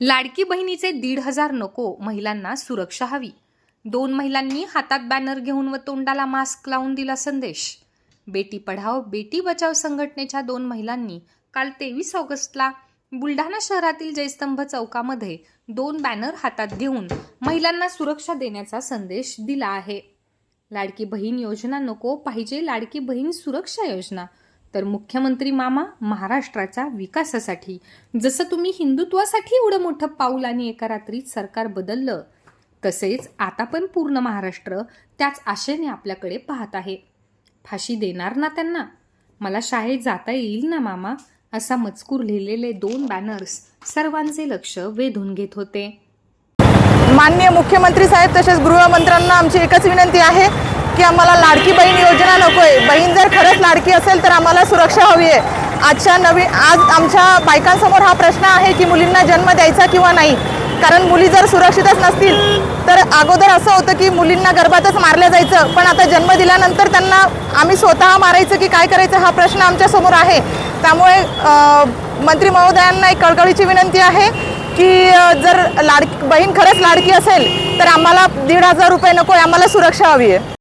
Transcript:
लाडकी बहिणीचे दीड हजार नको महिलांना सुरक्षा हवी. दोन महिलांनी हातात बॅनर घेऊन व तोंडाला मास्क लावून दिला संदेश. बेटी पढाव बेटी बचाव संघटनेच्या दोन महिलांनी काल तेवीस ऑगस्टला बुलढाणा शहरातील जयस्तंभ चौकामध्ये दोन बॅनर हातात घेऊन महिलांना सुरक्षा देण्याचा संदेश दिला आहे. लाडकी बहीण योजना नको पाहिजे लाडकी बहीण सुरक्षा योजना तर मुख्यमंत्री मामा महाराष्ट्राच्या विकासासाठी. जसं तुम्ही हिंदुत्वासाठी एवढं मोठं पाऊल आणि एका रात्रीत सरकार बदललं तसेच आता पण पूर्ण महाराष्ट्र त्याच आशेने आपल्याकडे पाहत आहे. फाशी देणार ना त्यांना? मला शाळेत जाता येईल ना मामा? असा मजकूर लिहिलेले दोन बॅनर्स सर्वांचे लक्ष वेधून घेत होते. माननीय मुख्यमंत्री साहेब तसेच गृहमंत्र्यांना आमची एकच विनंती आहे. की आम्हाला लाडकी बहीण योजना नको आहे बहीण जर खरंच लाडकी असेल तर आम्हाला सुरक्षा हवी आहे. आजच्या नवीन आज आमच्या बायकांसमोर हा प्रश्न आहे की मुलींना जन्म द्यायचा किंवा नाही. कारण मुली जर सुरक्षितच नसतील तर अगोदर असं होतं की मुलींना गर्भातच मारलं जायचं. पण आता जन्म दिल्यानंतर त्यांना आम्ही स्वतः मारायचं की काय करायचं हा प्रश्न आमच्यासमोर आहे. त्यामुळे मंत्री महोदयांना एक कळकळीची विनंती आहे की जर लाड बहीण खरंच लाडकी असेल तर आम्हाला दीड हजार रुपये नको आहे आम्हाला सुरक्षा हवी आहे.